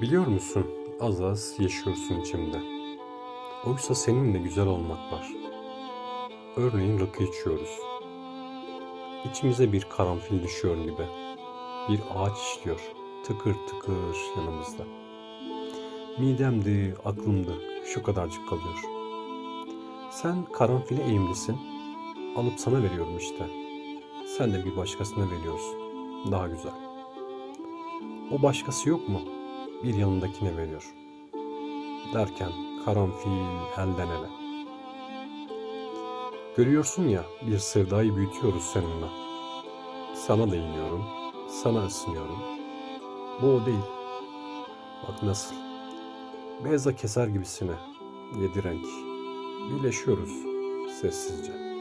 Biliyor musun, az az yaşıyorsun içimde. Oysa seninle güzel olmak var. Örneğin rakı içiyoruz. İçimize bir karanfil düşüyor gibi. Bir ağaç işliyor, tıkır tıkır yanımızda. Midemdi, aklımdı, şu kadarcık kalıyor. Sen karanfile eğimlisin, alıp sana veriyorum işte. Sen de bir başkasına veriyorsun, daha güzel. O başkası yok mu? Bir yanındakine veriyor. Derken karanfil elden ele. Görüyorsun ya bir sevdayı büyütüyoruz seninle. Sana değiniyorum, sana ısınıyorum. Bu o değil. Bak nasıl. Beyza keser gibisine. Yedi renk. Birleşiyoruz sessizce.